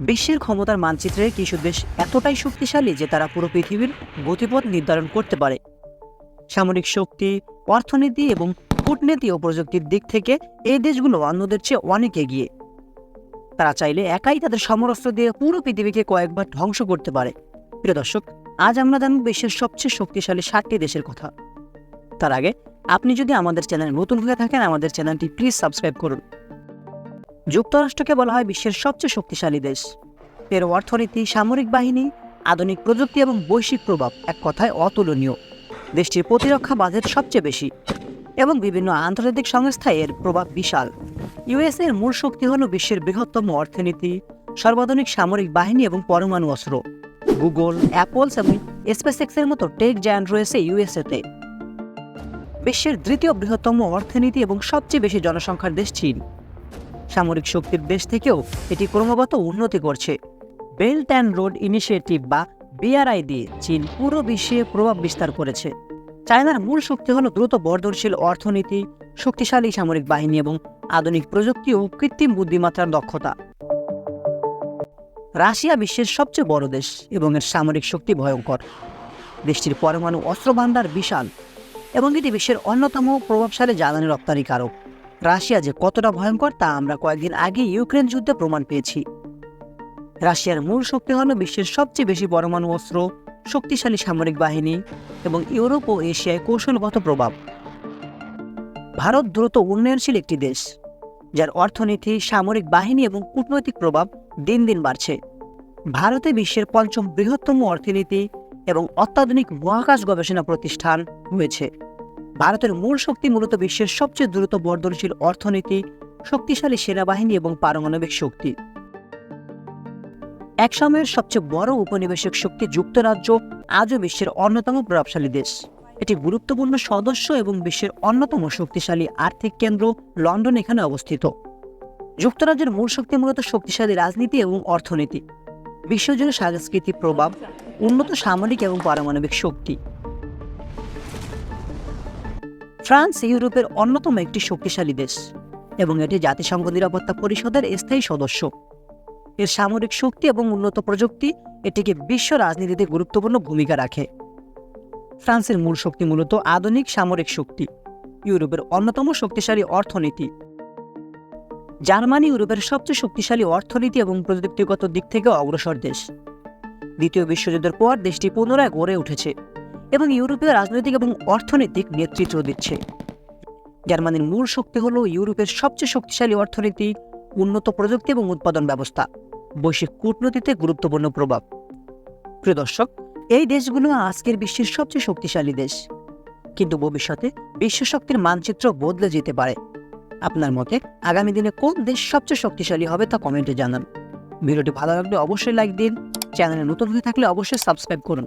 বিশ্বের ক্ষমতার মানচিত্রে কিছু দেশ এতটাই শক্তিশালী যে তারা পুরো পৃথিবীর গতিপথ নির্ধারণ করতে পারে। সামরিক শক্তি, অর্থনীতি এবং কূটনীতি ও প্রযুক্তির দিক থেকে এই দেশগুলো অন্যদের চেয়ে অনেক এগিয়ে। তারা চাইলে একাই তাদের সমরস্ত্র দিয়ে পুরো পৃথিবীকে কয়েকবার ধ্বংস করতে পারে। প্রিয় দর্শক, আজ আমরা জানব বিশ্বের সবচেয়ে শক্তিশালী ষাটটি দেশের কথা। তার আগে, আপনি যদি আমাদের চ্যানেল নতুন হয়ে থাকেন, আমাদের চ্যানেলটি প্লিজ সাবস্ক্রাইব করুন। যুক্তরাষ্ট্রকে বলা হয় বিশ্বের সবচেয়ে শক্তিশালী দেশ। এর অর্থনীতি, সামরিক বাহিনী, আধুনিক প্রযুক্তি এবং বৈশ্বিক প্রভাব এক কথায় অতুলনীয়। দেশটির প্রতিরক্ষা বাজেট সবচেয়ে বেশি এবং বিভিন্ন আন্তর্জাতিক সংস্থায় এর প্রভাব বিশাল। ইউএসএ এর মূল শক্তি হল বিশ্বের বৃহত্তম অর্থনীতি, সর্বাধুনিক সামরিক বাহিনী এবং পরমাণু অস্ত্র। গুগল, অ্যাপলস এবং স্পেসএক্সের মতো টেক জায়ান্ট রয়েছে ইউএসএতে বিশ্বের দ্বিতীয় বৃহত্তম অর্থনীতি এবং সবচেয়ে বেশি জনসংখ্যার দেশ চীন। সামরিক শক্তির দেশ থেকেও এটি ক্রমাগত উন্নতি করছে। বেল্ট অ্যান্ড রোড ইনিশিয়েটিভ বা বিআরআই দিয়ে চীন পুরো বিশ্বে প্রভাব বিস্তার করেছে। চায়নার মূল শক্তি হল দ্রুত বর্ধনশীল অর্থনীতি, শক্তিশালী সামরিক বাহিনী এবং আধুনিক প্রযুক্তি ও কৃত্রিম বুদ্ধিমত্তার দক্ষতা। রাশিয়া বিশ্বের সবচেয়ে বড় দেশ এবং এর সামরিক শক্তি ভয়ঙ্কর। দেশটির পরমাণু অস্ত্র ভাণ্ডার বিশাল এবং এটি বিশ্বের অন্যতম প্রভাবশালী জ্বালানি রপ্তানিকারক। রাশিয়া যে কতটা ভয়ঙ্কর তা আমরা কয়েকদিন আগে ইউক্রেন যুদ্ধে প্রমাণ পেয়েছি। রাশিয়ার মূল শক্তি হল বিশ্বের সবচেয়ে বেশি পরমাণু অস্ত্র, শক্তিশালী সামরিক বাহিনী এবং ইউরোপ ও এশিয়ায় কৌশলগত প্রভাব। ভারত দ্রুত উন্নয়নশীল একটি দেশ, যার অর্থনীতি, সামরিক বাহিনী এবং কূটনৈতিক প্রভাব দিন দিন বাড়ছে। ভারতে বিশ্বের পঞ্চম বৃহত্তম অর্থনীতি এবং অত্যাধুনিক মহাকাশ গবেষণা প্রতিষ্ঠান হয়েছে ভারতের মূল শক্তি মূলত বিশ্বের সবচেয়ে দ্রুত বর্ধনশীল অর্থনীতি, শক্তিশালী সেনাবাহিনী এবং পারমাণবিক শক্তি। একসময়ের সবচেয়ে বড় উপনিবেশিক শক্তি যুক্তরাজ্য, আজও বিশ্বের অন্যতম প্রভাবশালী দেশ। এটি গুরুত্বপূর্ণ সদস্য এবং বিশ্বের অন্যতম শক্তিশালী আর্থিক কেন্দ্র লন্ডন এখানে অবস্থিত। যুক্তরাজ্যের মূল শক্তি মূলত শক্তিশালী রাজনীতি এবং অর্থনীতি। বিশ্বজুড়ে সাংস্কৃতিক প্রভাব, উন্নত সামরিক এবং পারমাণবিক শক্তি। ফ্রান্স ইউরোপের অন্যতম একটি শক্তিশালী দেশ এবং এটি জাতিসংঘ নিরাপত্তা পরিষদের স্থায়ী সদস্য। এর সামরিক শক্তি এবং উন্নত প্রযুক্তি এটিকে বিশ্ব রাজনীতিতে গুরুত্বপূর্ণ ভূমিকা রাখে। ফ্রান্সের মূল শক্তি মূলত আধুনিক সামরিক শক্তি, ইউরোপের অন্যতম শক্তিশালী অর্থনীতি। জার্মানি ইউরোপের সবচেয়ে শক্তিশালী অর্থনীতি এবং প্রযুক্তিগত দিক থেকে অগ্রসর দেশ। দ্বিতীয় বিশ্বযুদ্ধের পর দেশটি পুনরায় গড়ে উঠেছে। এবং ইউরোপীয় রাজনৈতিক এবং অর্থনৈতিক নেতৃত্ব দিচ্ছে। জার্মানির মূল শক্তি হল ইউরোপের সবচেয়ে শক্তিশালী অর্থনীতি, উন্নত প্রযুক্তি এবং উৎপাদন ব্যবস্থা। বৈশ্বিক কূটনীতিতে গুরুত্বপূর্ণ প্রভাব। প্রিয় দর্শক, এই দেশগুলো আজকের বিশ্বের সবচেয়ে শক্তিশালী দেশ। কিন্তু ভবিষ্যতে বিশ্ব শক্তির মানচিত্র বদলে যেতে পারে। আপনার মতে, আগামী দিনে কোন দেশ সবচেয়ে শক্তিশালী হবে তা কমেন্টে জানান। ভিডিওটি ভালো লাগলে অবশ্যই লাইক দিন। চ্যানেলে নতুন হয়ে থাকলে অবশ্যই সাবস্ক্রাইব করুন।